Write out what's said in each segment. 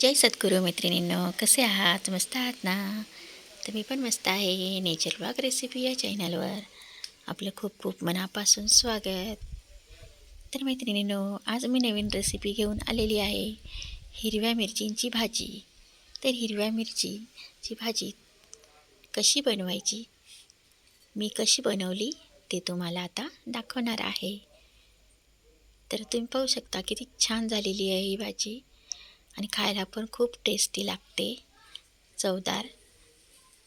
जय सद्गुरू मैत्रिणींनो कसे आहात? मस्त आहात ना? तुम्ही पण मस्त आहे. नेचर ब्लॉग रेसिपी या चॅनलवर आपलं खूप खूप मनापासून स्वागत. तर मैत्रिणींनो आज मी नवीन रेसिपी घेऊन आलेली आहे. हिरव्या मिरचींची भाजी. तर हिरव्या मिरचीची भाजी कशी बनवायची? मी कशी बनवली ते तुम्हाला आता दाखवणार आहे. तर तुम्ही पाहू शकता किती छान झालेली आहे ही भाजी. आणि खायला पण खूप टेस्टी लागते. चवदार.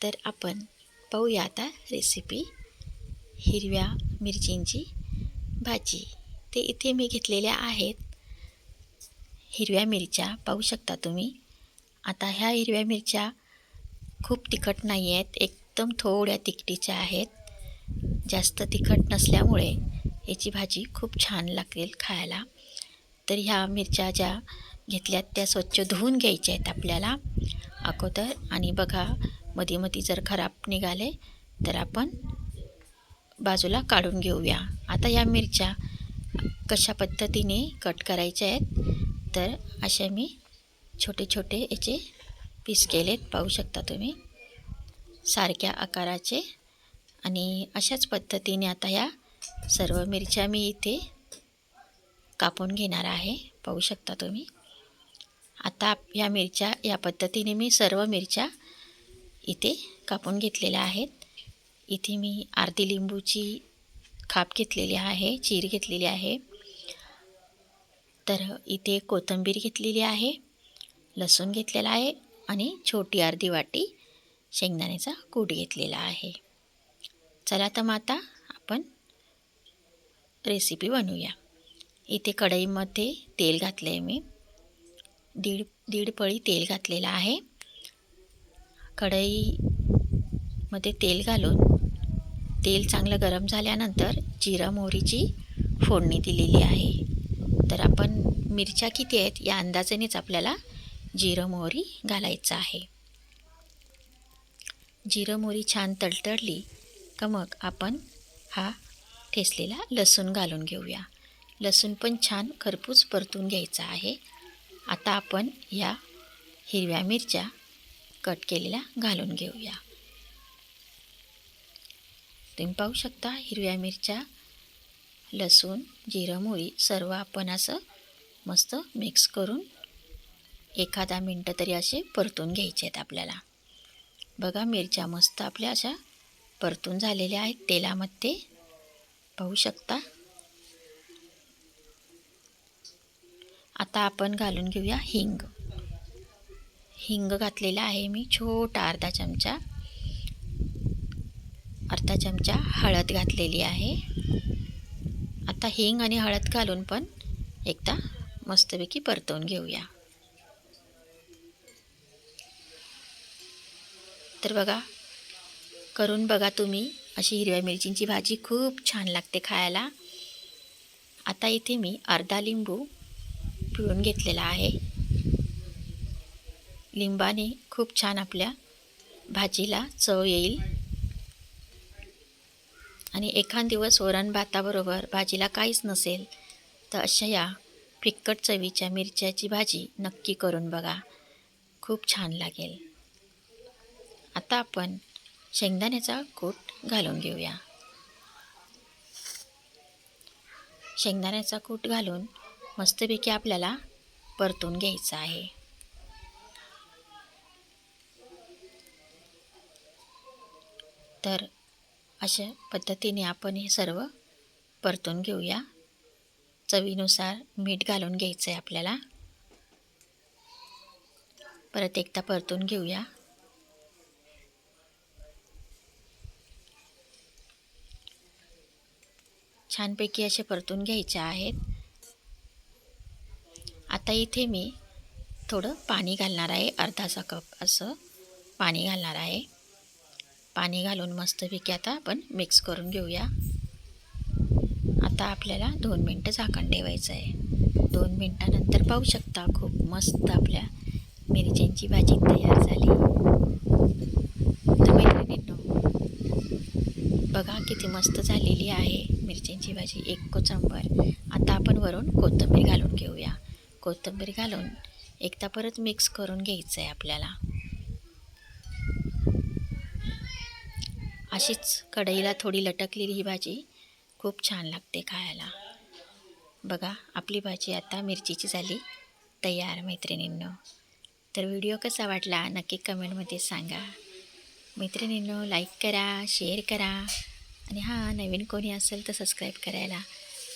तर आपण पाहूया आता रेसिपी हिरव्या मिरचींची भाजी. ते इथे मी घेतलेल्या आहेत. हिरव्या मिरच्या पाहू शकता तुम्ही. आता ह्या हिरव्या मिरच्या खूप तिखट नाही आहेत. एकदम थोड्या तिखटीच्या आहेत. जास्त तिखट नसल्यामुळे याची भाजी खूप छान लागेल खायला. तर ह्या मिरच्या ज्या घेतल्यात त्या स्वच्छ धुवून घ्यायच्या आहेत आपल्याला अगोदर. आणि बघा मध्ये मध्ये जर खराब निघाले तर आपण बाजूला काढून घेऊया. आता या मिरच्या कशा पद्धतीने कट करायच्या आहेत तर अशा मी छोटे छोटे याचे पीस केलेत. पाहू शकता तुम्ही. सारख्या आकाराचे. आणि अशाच पद्धतीने आता ह्या सर्व मिरच्या मी इथे कापून घेणार आहे. पाहू शकता तुम्ही. आता या मिरच्या या पद्धतीने मी सर्व मिरच्या इथे कापून घेतलेल्या आहेत. इथे मी अर्धी लिंबूची खाप घेतलेली आहे चीर घेतलेली आहे. तर इथे कोथिंबीर घेतलेली आहे लसूण घेतलेला आहे आणि छोटी अर्धी वाटी शेंगदाण्याचा कूट घेतलेला आहे. चला तर मग आता आपण रेसिपी बनवूया. इथे कढईमध्ये तेल घातलं आहे मी. दीड दीड पळी तेल घातलेलं आहे. कढईमध्ये तेल घालून तेल चांगलं गरम झाल्यानंतर जिरा मोहरीची फोडणी दिलेली आहे. तर आपण मिरच्या किती आहेत या अंदाजानेच आपल्याला जिरं मोहरी घालायचं आहे. जिरं मोहरी छान तडतडली का मग आपण हा ठेसलेला लसूण घालून घेऊया. लसूण पण छान खरपूस परतून घ्यायचा आहे. आता आपण या हिरव्या मिरच्या कट केलेल्या घालून घेऊया. तुम्ही पाहू शकता हिरव्या मिरच्या लसूण जिरं मोळी सर्व आपण असं मस्त मिक्स करून एखादा मिनटं तरी असे परतून घ्यायचे आहेत आपल्याला. बघा मिरच्या मस्त आपल्या अशा परतून झालेल्या आहेत तेलामध्ये. पाहू शकता? आता आपण घालून घेऊया हिंग. हिंग घातलेला आहे मी छोटा अर्धा चमचा. अर्धा चमचा हळद घातलेली आहे. आता हिंग आणि हळद घालून पण एकदा मस्तपैकी परतवून घेऊया. तर बघा करून बघा तुम्ही अशी हिरव्या मिरचींची भाजी खूप छान लागते खायला. आता इथे मी अर्धा लिंबू पिळून घेतलेला आहे. लिंबाने खूप छान आपल्या भाजीला चव येईल. आणि एखाद दिवस वरण भाताबरोबर भाजीला काहीच नसेल तर अशा या फिक्कट चवीच्या मिरच्याची भाजी नक्की करून बघा. खूप छान लागेल. आता आपण शेंगदाण्याचा कूट घालून घेऊया. शेंगदाण्याचा कूट घालून मस्तपैकी आपल्याला परतून घ्यायचं आहे. तर अशा पद्धतीने आपण हे सर्व परतून घेऊया. चवीनुसार मीठ घालून घ्यायचं आहे आपल्याला. परत एकदा परतून घेऊया. छानपैकी असे परतून घ्यायचे आहेत. आता इथे मी थोडं पाणी घालणार आहे अर्धाचा कप असं पाणी घालणार आहे. पाणी घालून मस्तपैकी आता आपण मिक्स करून घेऊया. आता आपल्याला दोन मिनटं झाकण ठेवायचं आहे. दोन मिनटानंतर पाहू शकता खूप मस्त आपल्या मिरच्यांची भाजी तयार झाली. तर मैत्रिणींनो बघा किती मस्त झालेली आहे मिरच्यांची भाजी एक कोचंबर आता आपण वरून कोथिंबीर घालून घेऊया. कोथिंबीर घालून एकदा परत मिक्स करून घ्यायचं आहे आपल्याला. अशीच कढईला थोडी लटकलेली ही भाजी खूप छान लागते खायला. बघा आपली भाजी आता मिरचीची झाली तयार मैत्रिणींनो. तर व्हिडिओ कसा वाटला नक्की कमेंटमध्ये सांगा. मैत्रिणींनो लाईक करा शेअर करा. आणि हां नवीन कोणी असेल तर सबस्क्राईब करायला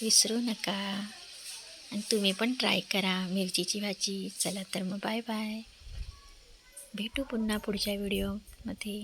विसरू नका. आणि तुम्ही पण ट्राय करा मिरचीची भाजी. चला तर मग बाय बाय. भेटू पुन्हा पुढच्या व्हिडिओमध्ये